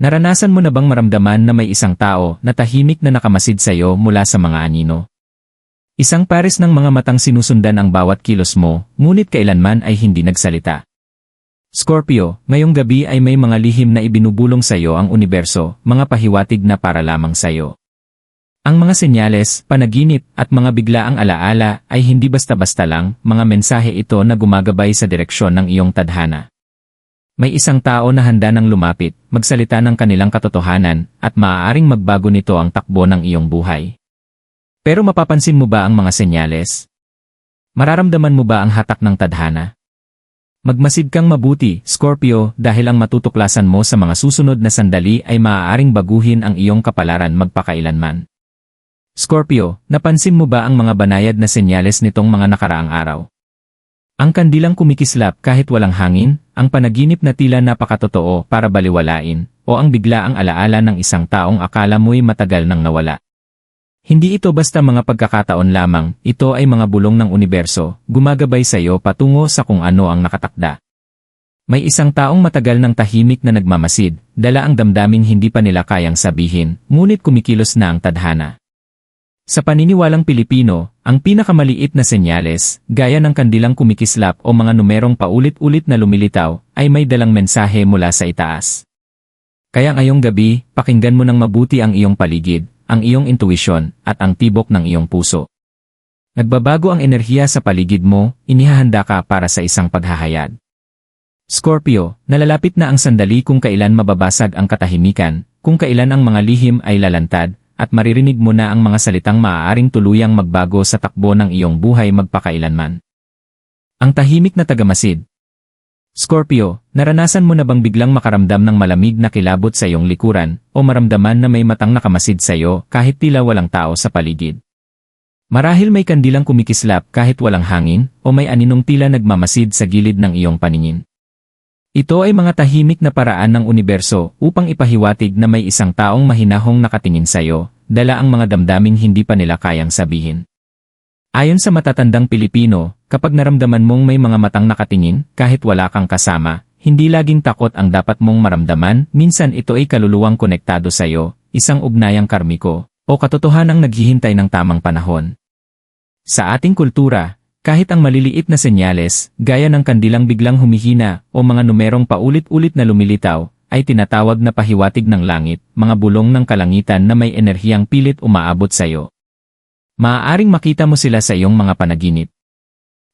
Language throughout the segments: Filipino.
Naranasan mo na bang maramdaman na may isang tao na tahimik na nakamasid sa iyo mula sa mga anino? Isang pares ng mga matang sinusundan ang bawat kilos mo, ngunit kailanman ay hindi nagsalita. Scorpio, ngayong gabi ay may mga lihim na ibinubulong sa iyo ang universo, mga pahiwatig na para lamang sa iyo. Ang mga senyales, panaginip, at mga biglaang alaala ay hindi basta-basta lang, mga mensahe ito na gumagabay sa direksyon ng iyong tadhana. May isang tao na handa ng lumapit, magsalita ng kanilang katotohanan, at maaaring magbago nito ang takbo ng iyong buhay. Pero mapapansin mo ba ang mga senyales? Mararamdaman mo ba ang hatak ng tadhana? Magmasid kang mabuti, Scorpio, dahil ang matutuklasan mo sa mga susunod na sandali ay maaaring baguhin ang iyong kapalaran magpakailanman. Scorpio, napansin mo ba ang mga banayad na senyales nitong mga nakaraang araw? Ang kandilang kumikislap kahit walang hangin, ang panaginip na tila napakatotoo para baliwalain, o ang biglaang alaala ng isang taong akala mo'y matagal nang nawala. Hindi ito basta mga pagkakataon lamang, ito ay mga bulong ng universo, gumagabay sa iyo patungo sa kung ano ang nakatakda. May isang taong matagal ng tahimik na nagmamasid, dala ang damdaming hindi pa nila kayang sabihin, ngunit kumikilos na ang tadhana. Sa paniniwalang Pilipino, ang pinakamaliit na senyales, gaya ng kandilang kumikislap o mga numerong paulit-ulit na lumilitaw, ay may dalang mensahe mula sa itaas. Kaya ngayong gabi, pakinggan mo ng mabuti ang iyong paligid, ang iyong intuisyon, at ang tibok ng iyong puso. Nagbabago ang enerhiya sa paligid mo, inihahanda ka para sa isang paghahayag. Scorpio, nalalapit na ang sandali kung kailan mababasag ang katahimikan, kung kailan ang mga lihim ay lalantad, at maririnig mo na ang mga salitang maaaring tuluyang magbago sa takbo ng iyong buhay magpakailanman. Ang tahimik na tagamasid. Scorpio, naranasan mo na bang biglang makaramdam ng malamig na kilabot sa iyong likuran o maramdaman na may matang nakamasid sa iyo kahit tila walang tao sa paligid? Marahil may kandilang kumikislap kahit walang hangin o may aninong tila nagmamasid sa gilid ng iyong paningin. Ito ay mga tahimik na paraan ng universo upang ipahiwatig na may isang taong mahinahong nakatingin sa iyo, dala ang mga damdaming hindi pa nila kayang sabihin. Ayon sa matatandang Pilipino, kapag naramdaman mong may mga matang nakatingin, kahit wala kang kasama, hindi laging takot ang dapat mong maramdaman, minsan ito ay kaluluwang konektado sa iyo, isang ugnayang karmiko, o katotohanang naghihintay ng tamang panahon. Sa ating kultura, kahit ang maliliit na senyales, gaya ng kandilang biglang humihina o mga numerong paulit-ulit na lumilitaw, ay tinatawag na pahiwatig ng langit, mga bulong ng kalangitan na may enerhiyang pilit umaabot sa iyo. Maaaring makita mo sila sa iyong mga panaginip.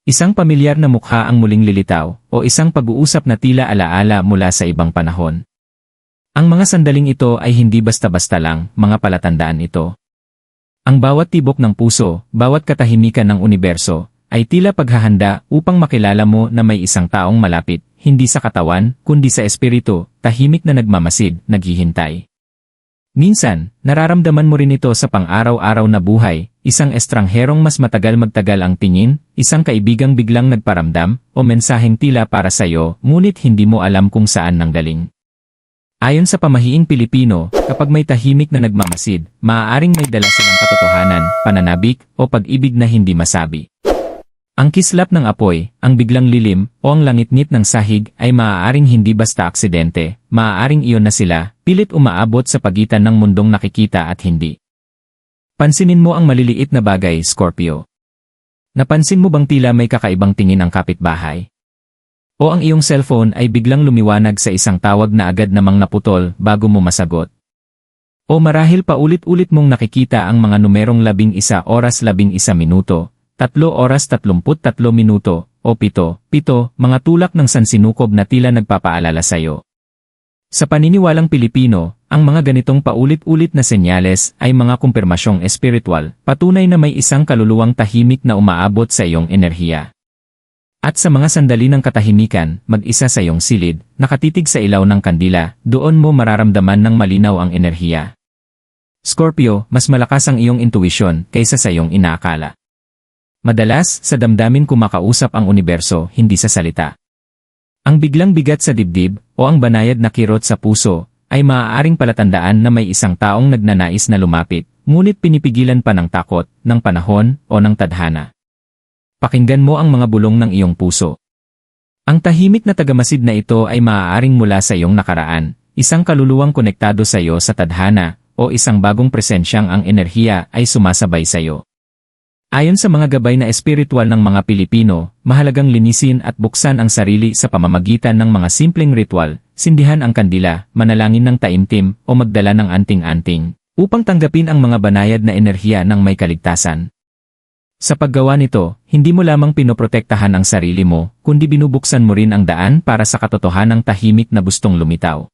Isang pamilyar na mukha ang muling lilitaw, o isang pag-uusap na tila alaala mula sa ibang panahon. Ang mga sandaling ito ay hindi basta-basta lang, mga palatandaan ito. Ang bawat tibok ng puso, bawat katahimikan ng universo, ay tila paghahanda upang makilala mo na may isang taong malapit, hindi sa katawan, kundi sa espiritu, tahimik na nagmamasid, naghihintay. Minsan, nararamdaman mo rin ito sa pang-araw-araw na buhay, isang estrangherong mas matagal magtagal ang tingin, isang kaibigang biglang nagparamdam, o mensaheng tila para sa iyo, ngunit hindi mo alam kung saan nanggaling. Ayon sa pamahiing Pilipino, kapag may tahimik na nagmamasid, maaaring may dala silang katotohanan, pananabik, o pag-ibig na hindi masabi. Ang kislap ng apoy, ang biglang lilim, o ang langit-ngit ng sahig ay maaaring hindi basta aksidente, maaaring iyon na sila, pilit umaabot sa pagitan ng mundong nakikita at hindi. Pansinin mo ang maliliit na bagay, Scorpio. Napansin mo bang tila may kakaibang tingin ang kapitbahay? O ang iyong cellphone ay biglang lumiwanag sa isang tawag na agad namang naputol bago mo masagot? O marahil paulit-ulit mong nakikita ang mga numerong labing isa oras labing isa minuto, 3 oras 33 minuto, o 7, 7, mga tulak ng sansinukob na tila nagpapaalala sa iyo. Sa paniniwalang Pilipino, ang mga ganitong paulit-ulit na senyales ay mga kumpirmasyong espiritual, patunay na may isang kaluluwang tahimik na umaabot sa iyong enerhiya. At sa mga sandali ng katahimikan, mag-isa sa iyong silid, nakatitig sa ilaw ng kandila, doon mo mararamdaman ng malinaw ang enerhiya. Scorpio, mas malakas ang iyong intuition kaysa sa iyong inaakala. Madalas, sa damdamin kumakausap ang universo, hindi sa salita. Ang biglang bigat sa dibdib, o ang banayad na kirot sa puso, ay maaaring palatandaan na may isang taong nagnanais na lumapit, ngunit pinipigilan pa ng takot, ng panahon, o ng tadhana. Pakinggan mo ang mga bulong ng iyong puso. Ang tahimik na tagamasid na ito ay maaaring mula sa iyong nakaraan, isang kaluluwang konektado sa iyo sa tadhana, o isang bagong presensyang ang enerhiya ay sumasabay sa iyo. Ayon sa mga gabay na espiritual ng mga Pilipino, mahalagang linisin at buksan ang sarili sa pamamagitan ng mga simpleng ritual, sindihan ang kandila, manalangin ng taimtim, o magdala ng anting-anting, upang tanggapin ang mga banayad na enerhiya ng may kaligtasan. Sa paggawa nito, hindi mo lamang pinoprotektahan ang sarili mo, kundi binubuksan mo rin ang daan para sa katotohanang tahimik na gustong lumitaw.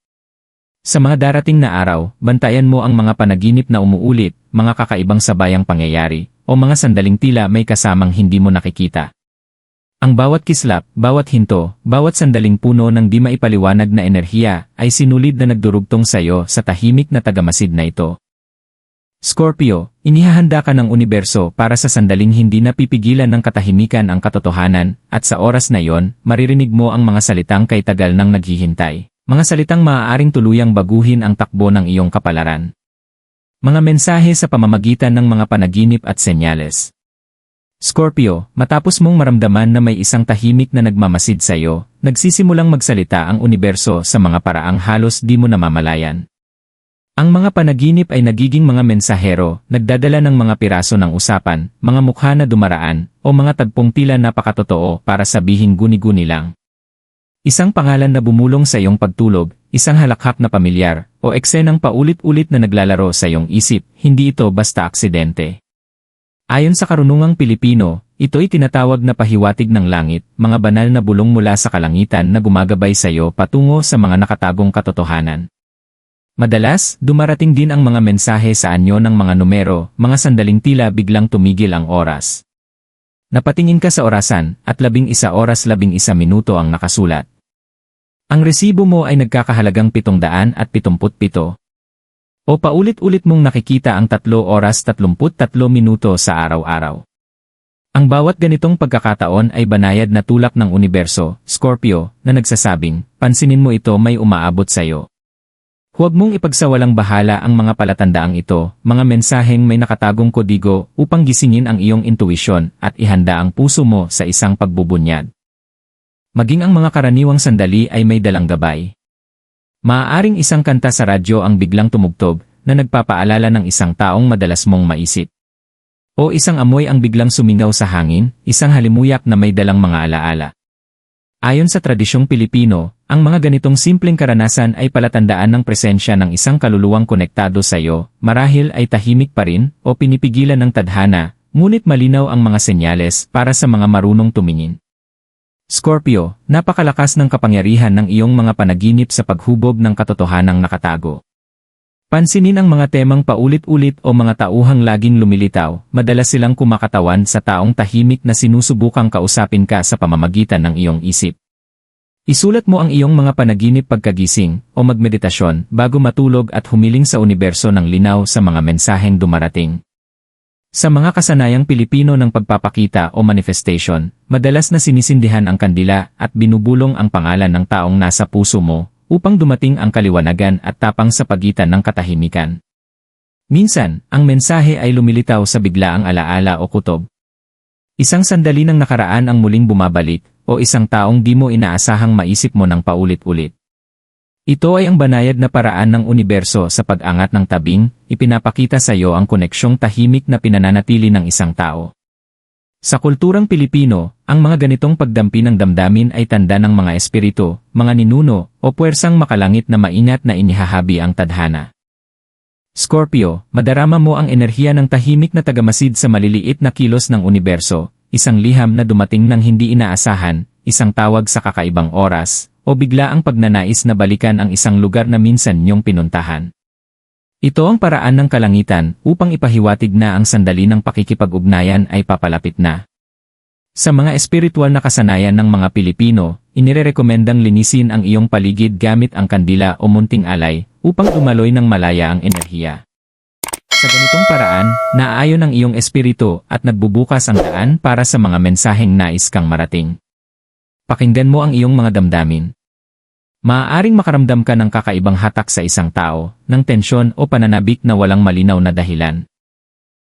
Sa mga darating na araw, bantayan mo ang mga panaginip na umuulit, mga kakaibang sabayang pangyayari, o mga sandaling tila may kasamang hindi mo nakikita. Ang bawat kislap, bawat hinto, bawat sandaling puno ng di maipaliwanag na enerhiya ay sinulid na nagdurugtong sa iyo sa tahimik na tagamasid na ito. Scorpio, inihahanda ka ng universo para sa sandaling hindi napipigilan ng katahimikan ang katotohanan, at sa oras na iyon, maririnig mo ang mga salitang kay tagal nang naghihintay. Mga salitang maaaring tuluyang baguhin ang takbo ng iyong kapalaran. Mga mensahe sa pamamagitan ng mga panaginip at senyales. Scorpio, matapos mong maramdaman na may isang tahimik na nagmamasid sa iyo, nagsisimulang magsalita ang universo sa mga paraang halos di mo namamalayan. Ang mga panaginip ay nagiging mga mensahero, nagdadala ng mga piraso ng usapan, mga mukha na dumaraan, o mga tagpong tila napakatotoo para sabihin guni-guni lang. Isang pangalan na bumulong sa iyong pagtulog, isang halakhak na pamilyar, o eksenang paulit-ulit na naglalaro sa iyong isip, hindi ito basta aksidente. Ayon sa karunungang Pilipino, ito'y tinatawag na pahiwatig ng langit, mga banal na bulong mula sa kalangitan na gumagabay sa iyo patungo sa mga nakatagong katotohanan. Madalas, dumarating din ang mga mensahe sa anyo ng mga numero, mga sandaling tila biglang tumigil ang oras. Napatingin ka sa orasan, at labing isa oras labing isa minuto ang nakasulat. Ang resibo mo ay nagkakahalagang 777. O paulit-ulit mong nakikita ang 3 oras 33 minuto sa araw-araw. Ang bawat ganitong pagkakataon ay banayad na tulak ng universo, Scorpio, na nagsasabing, pansinin mo ito may umaabot sa iyo. Huwag mong ipagsawalang bahala ang mga palatandaang ito, mga mensaheng may nakatagong kodigo upang gisingin ang iyong intuisyon at ihanda ang puso mo sa isang pagbubunyad. Maging ang mga karaniwang sandali ay may dalang gabay. Maaaring isang kanta sa radyo ang biglang tumugtog na nagpapaalala ng isang taong madalas mong maisip. O isang amoy ang biglang sumingaw sa hangin, isang halimuyak na may dalang mga alaala. Ayon sa tradisyong Pilipino, ang mga ganitong simpleng karanasan ay palatandaan ng presensya ng isang kaluluwang konektado sa iyo, marahil ay tahimik pa rin o pinipigilan ng tadhana, ngunit malinaw ang mga senyales para sa mga marunong tumingin. Scorpio, napakalakas ng kapangyarihan ng iyong mga panaginip sa paghubog ng katotohanang nakatago. Pansinin ang mga temang paulit-ulit o mga tauhang laging lumilitaw, madalas silang kumakatawan sa taong tahimik na sinusubukang kausapin ka sa pamamagitan ng iyong isip. Isulat mo ang iyong mga panaginip pagkagising o magmeditasyon bago matulog at humiling sa universo ng linaw sa mga mensaheng dumarating. Sa mga kasanayang Pilipino ng pagpapakita o manifestation, madalas na sinisindihan ang kandila at binubulong ang pangalan ng taong nasa puso mo upang dumating ang kaliwanagan at tapang sa pagitan ng katahimikan. Minsan, ang mensahe ay lumilitaw sa biglaang alaala o kutob. Isang sandali ng nakaraan ang muling bumabalik, o isang taong di mo inaasahang maisip mo ng paulit-ulit. Ito ay ang banayad na paraan ng universo sa pag-angat ng tabing, ipinapakita sa iyo ang koneksyong tahimik na pinananatili ng isang tao. Sa kulturang Pilipino, ang mga ganitong pagdampi ng damdamin ay tanda ng mga espiritu, mga ninuno, o puwersang makalangit na maingat na inihahabi ang tadhana. Scorpio, madarama mo ang enerhiya ng tahimik na tagamasid sa maliliit na kilos ng universo, isang liham na dumating ng hindi inaasahan, isang tawag sa kakaibang oras, o bigla ang pagnanais na balikan ang isang lugar na minsan niyong pinuntahan. Ito ang paraan ng kalangitan upang ipahiwatig na ang sandali ng pakikipag-ugnayan ay papalapit na. Sa mga espiritual na kasanayan ng mga Pilipino, inirekomendang linisin ang iyong paligid gamit ang kandila o munting alay upang umaloy ng malaya ang enerhiya. Sa ganitong paraan, naaayon ang iyong espiritu at nagbubukas ang daan para sa mga mensaheng nais kang marating. Pakinggan mo ang iyong mga damdamin. Maaaring makaramdam ka ng kakaibang hatak sa isang tao, ng tensyon o pananabik na walang malinaw na dahilan.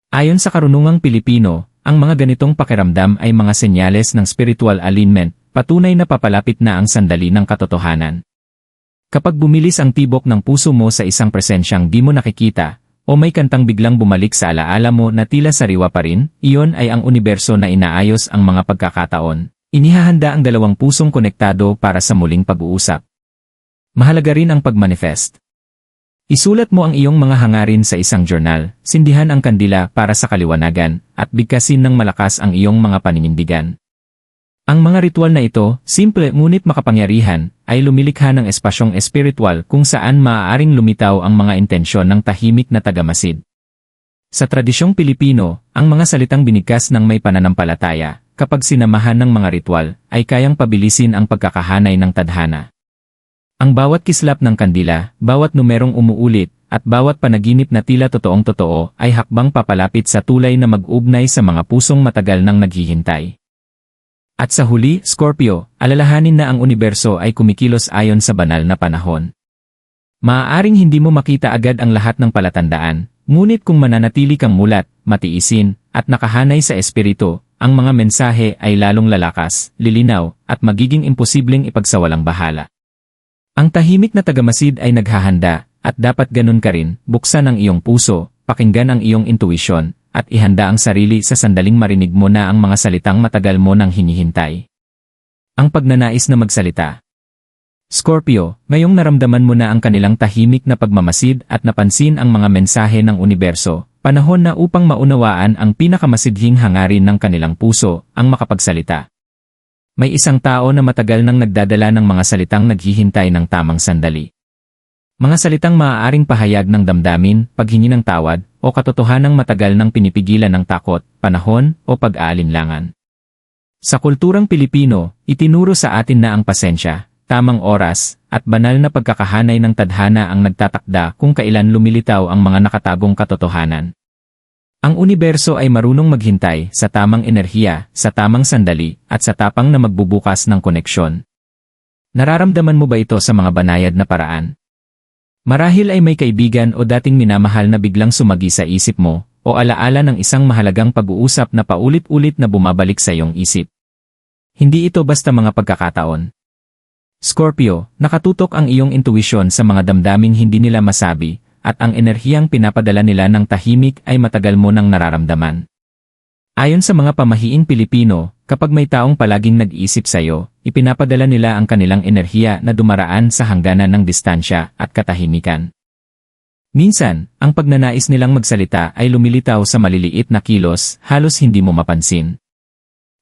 Ayon sa karunungang Pilipino, ang mga ganitong pakiramdam ay mga senyales ng spiritual alignment, patunay na papalapit na ang sandali ng katotohanan. Kapag bumilis ang tibok ng puso mo sa isang presensyang di mo nakikita, o may kantang biglang bumalik sa alaala mo na tila sariwa pa rin, iyon ay ang universo na inaayos ang mga pagkakataon. Inihahanda ang dalawang pusong konektado para sa muling pag-uusap. Mahalaga rin ang pagmanifest. Isulat mo ang iyong mga hangarin sa isang journal, sindihan ang kandila para sa kaliwanagan, at bigkasin ng malakas ang iyong mga paninindigan. Ang mga ritual na ito, simple ngunit makapangyarihan, ay lumilikha ng espasyong espiritual kung saan maaaring lumitaw ang mga intensyon ng tahimik na tagamasid. Sa tradisyong Pilipino, ang mga salitang binigkas ng may pananampalataya, kapag sinamahan ng mga ritual, ay kayang pabilisin ang pagkakahanay ng tadhana. Ang bawat kislap ng kandila, bawat numerong umuulit, at bawat panaginip na tila totoong totoo ay hakbang papalapit sa tulay na mag-ugnay sa mga pusong matagal nang naghihintay. At sa huli, Scorpio, alalahanin na ang universo ay kumikilos ayon sa banal na panahon. Maaaring hindi mo makita agad ang lahat ng palatandaan, ngunit kung mananatili kang mulat, matiisin, at nakahanay sa espiritu, ang mga mensahe ay lalong lalakas, lilinaw, at magiging imposibleng ipagsawalang bahala. Ang tahimik na tagamasid ay naghahanda, at dapat ganun ka rin, buksan ang iyong puso, pakinggan ang iyong intuisyon, at ihanda ang sarili sa sandaling marinig mo na ang mga salitang matagal mo nang hinihintay. Ang pagnanais na magsalita. Scorpio, ngayong naramdaman mo na ang kanilang tahimik na pagmamasid at napansin ang mga mensahe ng universo, panahon na upang maunawaan ang pinakamasidhing hangarin ng kanilang puso, ang makapagsalita. May isang tao na matagal nang nagdadala ng mga salitang naghihintay ng tamang sandali. Mga salitang maaaring pahayag ng damdamin, paghingi ng tawad, o katotohanang matagal nang pinipigilan ng takot, panahon, o pag-aalinlangan. Sa kulturang Pilipino, itinuro sa atin na ang pasensya, tamang oras, at banal na pagkakahanay ng tadhana ang nagtatakda kung kailan lumilitaw ang mga nakatagong katotohanan. Ang universo ay marunong maghintay sa tamang enerhiya, sa tamang sandali, at sa tapang na magbubukas ng koneksyon. Nararamdaman mo ba ito sa mga banayad na paraan? Marahil ay may kaibigan o dating minamahal na biglang sumagi sa isip mo, o alaala ng isang mahalagang pag-uusap na paulit-ulit na bumabalik sa iyong isip. Hindi ito basta mga pagkakataon. Scorpio, nakatutok ang iyong intuition sa mga damdaming hindi nila masabi, at ang enerhiyang pinapadala nila ng tahimik ay matagal mo nang nararamdaman. Ayon sa mga pamahiing Pilipino, kapag may taong palaging nag-iisip sa'yo, ipinapadala nila ang kanilang enerhiya na dumaraan sa hangganan ng distansya at katahimikan. Minsan, ang pagnanais nilang magsalita ay lumilitaw sa maliliit na kilos, halos hindi mo mapansin.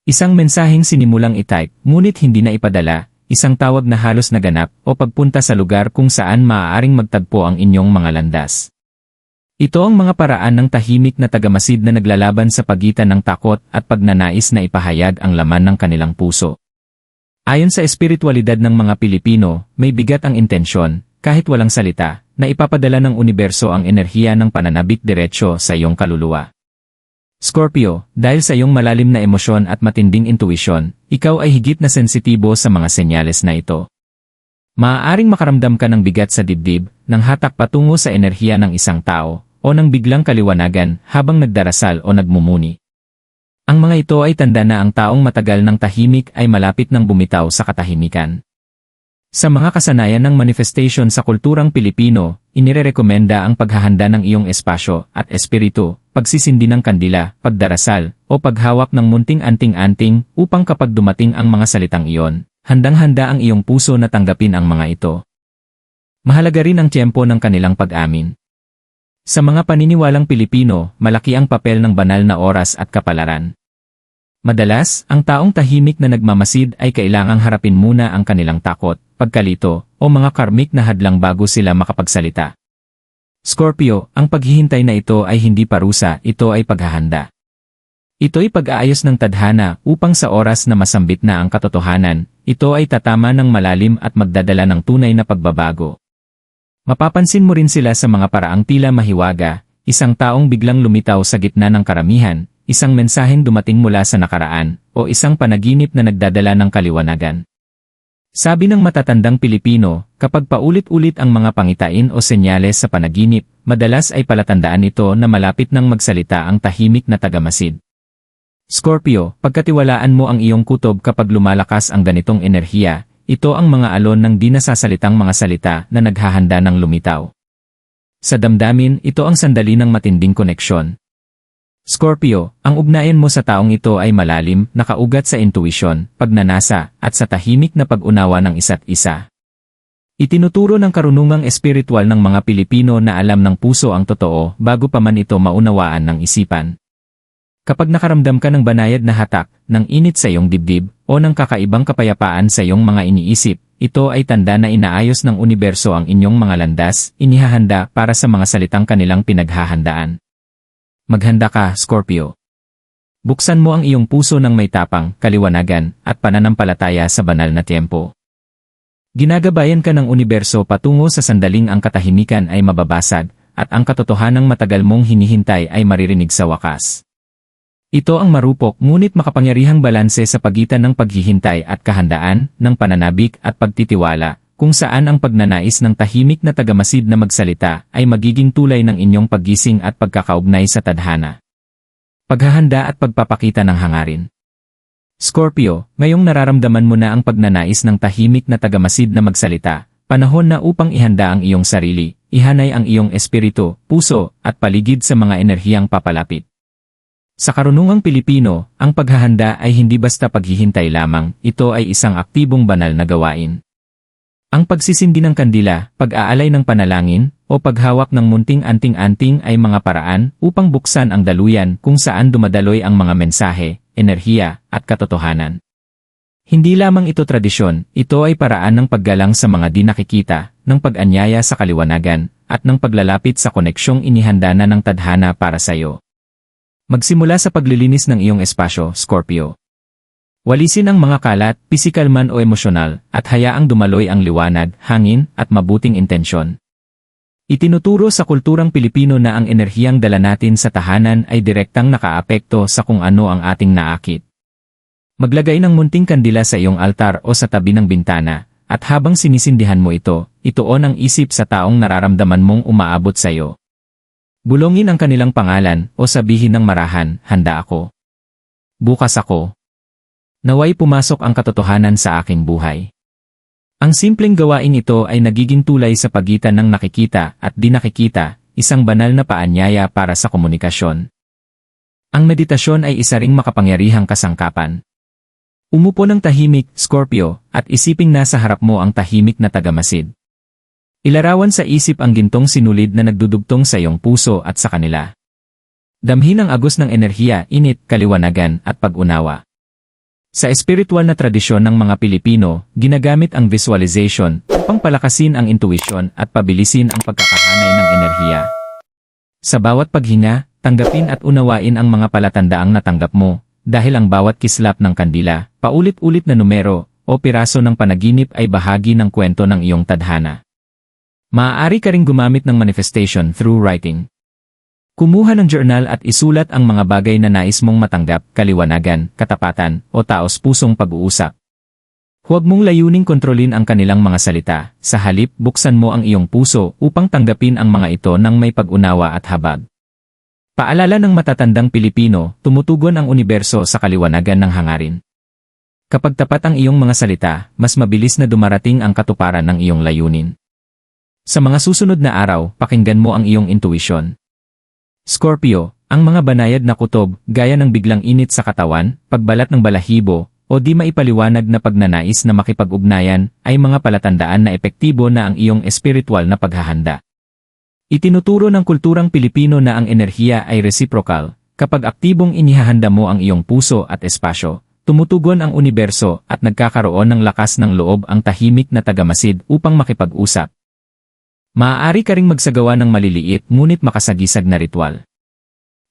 Isang mensaheng sinimulang itype, ngunit hindi na ipadala, isang tawag na halos naganap o pagpunta sa lugar kung saan maaaring magtagpo ang inyong mga landas. Ito ang mga paraan ng tahimik na tagamasid na naglalaban sa pagitan ng takot at pagnanais na ipahayag ang laman ng kanilang puso. Ayon sa espiritualidad ng mga Pilipino, may bigat ang intensyon, kahit walang salita, na ipapadala ng universo ang enerhiya ng pananabik diretsyo sa iyong kaluluwa. Scorpio, dahil sa iyong malalim na emosyon at matinding intuisyon, ikaw ay higit na sensitibo sa mga senyales na ito. Maaaring makaramdam ka ng bigat sa dibdib, ng hatak patungo sa enerhiya ng isang tao, o ng biglang kaliwanagan habang nagdarasal o nagmumuni. Ang mga ito ay tanda na ang taong matagal ng tahimik ay malapit ng bumitaw sa katahimikan. Sa mga kasanayan ng manifestation sa kulturang Pilipino, inirerekomenda ang paghahanda ng iyong espasyo at espiritu, pagsisindi ng kandila, pagdarasal, o paghawak ng munting anting-anting upang kapag dumating ang mga salitang iyon, handang-handa ang iyong puso na tanggapin ang mga ito. Mahalaga rin ang tiyempo ng kanilang pag-amin. Sa mga paniniwalang Pilipino, malaki ang papel ng banal na oras at kapalaran. Madalas, ang taong tahimik na nagmamasid ay kailangang harapin muna ang kanilang takot, pagkalito, o mga karmik na hadlang bago sila makapagsalita. Scorpio, ang paghihintay na ito ay hindi parusa, ito ay paghahanda. Ito'y pag-aayos ng tadhana upang sa oras na masambit na ang katotohanan, ito ay tatama ng malalim at magdadala ng tunay na pagbabago. Mapapansin mo rin sila sa mga paraang tila mahiwaga, isang taong biglang lumitaw sa gitna ng karamihan, isang mensaheng dumating mula sa nakaraan, o isang panaginip na nagdadala ng kaliwanagan. Sabi ng matatandang Pilipino, kapag paulit-ulit ang mga pangitain o senyales sa panaginip, madalas ay palatandaan ito na malapit nang magsalita ang tahimik na tagamasid. Scorpio, pagkatiwalaan mo ang iyong kutob kapag lumalakas ang ganitong enerhiya, ito ang mga alon ng di nasasalitang mga salita na naghahanda ng lumitaw. Sa damdamin, ito ang sandali ng matinding koneksyon. Scorpio, ang ugnayan mo sa taong ito ay malalim, nakaugat sa intuisyon, pagnanasa, at sa tahimik na pag-unawa ng isa't isa. Itinuturo ng karunungang espiritual ng mga Pilipino na alam ng puso ang totoo bago pa man ito maunawaan ng isipan. Kapag nakaramdam ka ng banayad na hatak, ng init sa iyong dibdib, o ng kakaibang kapayapaan sa iyong mga iniisip, ito ay tanda na inaayos ng universo ang inyong mga landas, inihahanda para sa mga salitang kanilang pinaghahandaan. Maghanda ka, Scorpio. Buksan mo ang iyong puso ng may tapang, kaliwanagan, at pananampalataya sa banal na tiempo. Ginagabayan ka ng universo patungo sa sandaling ang katahimikan ay mababasag, at ang katotohanang matagal mong hinihintay ay maririnig sa wakas. Ito ang marupok ngunit makapangyarihang balanse sa pagitan ng paghihintay at kahandaan, ng pananabik at pagtitiwala, kung saan ang pagnanais ng tahimik na tagamasid na magsalita ay magiging tulay ng inyong paggising at pagkakaugnay sa tadhana. Paghahanda at pagpapakita ng hangarin. Scorpio, ngayong nararamdaman mo na ang pagnanais ng tahimik na tagamasid na magsalita, panahon na upang ihanda ang iyong sarili, ihanay ang iyong espiritu, puso, at paligid sa mga enerhiyang papalapit. Sa karunungang Pilipino, ang paghahanda ay hindi basta paghihintay lamang, ito ay isang aktibong banal na gawain. Ang pagsisindi ng kandila, pag-aalay ng panalangin, o paghawak ng munting anting-anting ay mga paraan upang buksan ang daluyan kung saan dumadaloy ang mga mensahe, enerhiya, at katotohanan. Hindi lamang ito tradisyon, ito ay paraan ng paggalang sa mga di nakikita, ng pag-anyaya sa kaliwanagan, at ng paglalapit sa koneksyong inihanda na ng tadhana para sa iyo. Magsimula sa paglilinis ng iyong espasyo, Scorpio. Walisin ang mga kalat, pisikal man o emosyonal, at hayaang dumaloy ang liwanag, hangin, at mabuting intensyon. Itinuturo sa kulturang Pilipino na ang enerhiyang dala natin sa tahanan ay direktang nakaapekto sa kung ano ang ating naakit. Maglagay ng munting kandila sa iyong altar o sa tabi ng bintana, at habang sinisindihan mo ito, ituon ang isip sa taong nararamdaman mong umaabot sa iyo. Bulongin ang kanilang pangalan o sabihin ng marahan, handa ako. Bukas ako. Naway pumasok ang katotohanan sa aking buhay. Ang simpleng gawain ito ay nagiging tulay sa pagitan ng nakikita at di nakikita, isang banal na paanyaya para sa komunikasyon. Ang meditasyon ay isa ring makapangyarihang kasangkapan. Umupo ng tahimik, Scorpio, at isiping nasa harap mo ang tahimik na tagamasid. Ilarawan sa isip ang gintong sinulid na nagdudugtong sa iyong puso at sa kanila. Damhin ang agos ng enerhiya, init, kaliwanagan, at pag-unawa. Sa espiritual na tradisyon ng mga Pilipino, ginagamit ang visualization upang palakasin ang intuition at pabilisin ang pagkakahanay ng enerhiya. Sa bawat paghinga, tanggapin at unawain ang mga palatandaang natanggap mo, dahil ang bawat kislap ng kandila, paulit-ulit na numero, o piraso ng panaginip ay bahagi ng kwento ng iyong tadhana. Maaari ka ring gumamit ng manifestation through writing. Kumuha ng journal at isulat ang mga bagay na nais mong matanggap, kaliwanagan, katapatan, o taos-pusong pag-uusap. Huwag mong layuning kontrolin ang kanilang mga salita, sa halip buksan mo ang iyong puso upang tanggapin ang mga ito ng may pag-unawa at habag. Paalala ng matatandang Pilipino, tumutugon ang universo sa kaliwanagan ng hangarin. Kapag tapat ang iyong mga salita, mas mabilis na dumarating ang katuparan ng iyong layunin. Sa mga susunod na araw, pakinggan mo ang iyong intuition. Scorpio, ang mga banayad na kutob, gaya ng biglang init sa katawan, pagbalat ng balahibo, o di maipaliwanag na pagnanais na makipag-ugnayan, ay mga palatandaan na epektibo na ang iyong espiritual na paghahanda. Itinuturo ng kulturang Pilipino na ang enerhiya ay reciprocal, kapag aktibong inihahanda mo ang iyong puso at espasyo, tumutugon ang universo at nagkakaroon ng lakas ng loob ang tahimik na tagamasid upang makipag-usap, Maaari ka ring magsagawa ng maliliit ngunit makasagisag na ritual.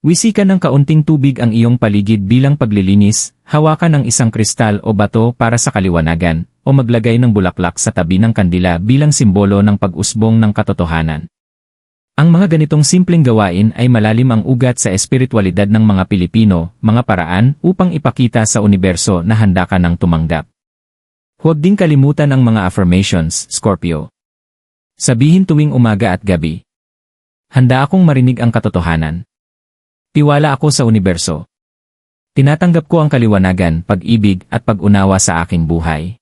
Wisikan ng kaunting tubig ang iyong paligid bilang paglilinis, hawakan ng isang kristal o bato para sa kaliwanagan, o maglagay ng bulaklak sa tabi ng kandila bilang simbolo ng pag-usbong ng katotohanan. Ang mga ganitong simpleng gawain ay malalim ang ugat sa espiritualidad ng mga Pilipino, mga paraan upang ipakita sa universo na handa ka ng tumanggap. Huwag ding kalimutan ang mga affirmations, Scorpio. Sabihin tuwing umaga at gabi. Handa akong marinig ang katotohanan. Tiwala ako sa universo. Tinatanggap ko ang kaliwanagan, pag-ibig at pag-unawa sa aking buhay.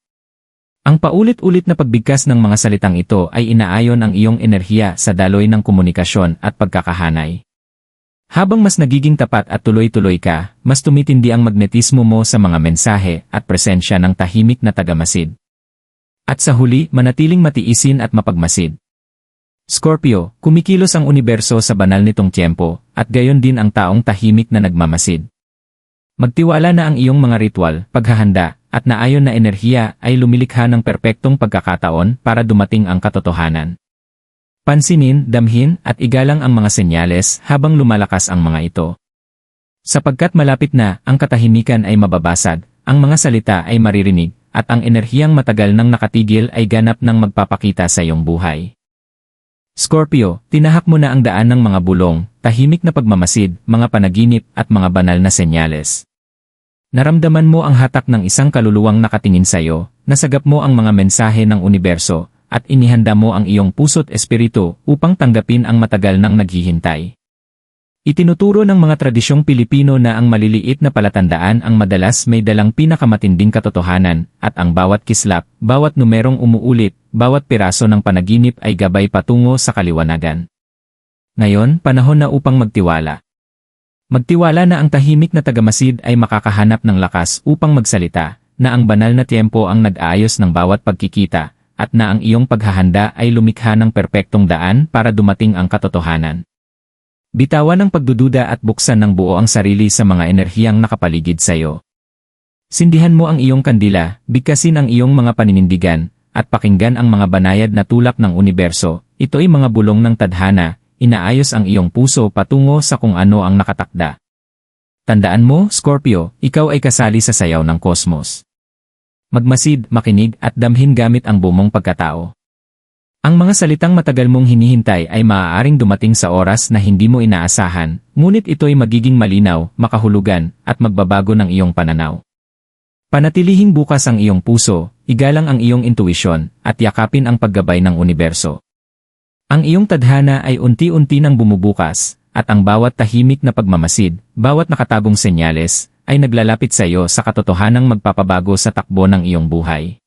Ang paulit-ulit na pagbigkas ng mga salitang ito ay inaayon ang iyong enerhiya sa daloy ng komunikasyon at pagkakahanay. Habang mas nagiging tapat at tuloy-tuloy ka, mas tumitindi ang magnetismo mo sa mga mensahe at presensya ng tahimik na tagamasid. At sa huli, manatiling matiisin at mapagmasid. Scorpio, kumikilos ang universo sa banal nitong tiyempo, at gayon din ang taong tahimik na nagmamasid. Magtiwala na ang iyong mga ritual, paghahanda, at naayon na enerhiya ay lumilikha ng perpektong pagkakataon para dumating ang katotohanan. Pansinin, damhin, at igalang ang mga senyales habang lumalakas ang mga ito. Sapagkat malapit na, ang katahimikan ay mababasag, ang mga salita ay maririnig, at ang enerhiyang matagal nang nakatigil ay ganap ng magpapakita sa iyong buhay. Scorpio, tinahak mo na ang daan ng mga bulong, tahimik na pagmamasid, mga panaginip at mga banal na senyales. Naramdaman mo ang hatak ng isang kaluluwang nakatingin sa iyo, nasagap mo ang mga mensahe ng universo, at inihanda mo ang iyong puso't espiritu upang tanggapin ang matagal nang naghihintay. Itinuturo ng mga tradisyong Pilipino na ang maliliit na palatandaan ang madalas may dalang pinakamatinding katotohanan, at ang bawat kislap, bawat numerong umuulit, bawat piraso ng panaginip ay gabay patungo sa kaliwanagan. Ngayon, panahon na upang magtiwala. Magtiwala na ang tahimik na tagamasid ay makakahanap ng lakas upang magsalita, na ang banal na tiempo ang nag-aayos ng bawat pagkikita, at na ang iyong paghahanda ay lumikha ng perpektong daan para dumating ang katotohanan. Bitawan ang pagdududa at buksan ng buo ang sarili sa mga enerhiyang nakapaligid sa iyo. Sindihan mo ang iyong kandila, bigkasin ang iyong mga paninindigan, at pakinggan ang mga banayad na tulak ng universo, ito'y mga bulong ng tadhana, inaayos ang iyong puso patungo sa kung ano ang nakatakda. Tandaan mo, Scorpio, ikaw ay kasali sa sayaw ng kosmos. Magmasid, makinig at damhin gamit ang bumong pagkatao. Ang mga salitang matagal mong hinihintay ay maaaring dumating sa oras na hindi mo inaasahan, ngunit ito'y magiging malinaw, makahulugan, at magbabago ng iyong pananaw. Panatilihing bukas ang iyong puso, igalang ang iyong intuisyon, at yakapin ang paggabay ng universo. Ang iyong tadhana ay unti-unti nang bumubukas, at ang bawat tahimik na pagmamasid, bawat nakatagong senyales, ay naglalapit sa iyo sa katotohanang magpapabago sa takbo ng iyong buhay.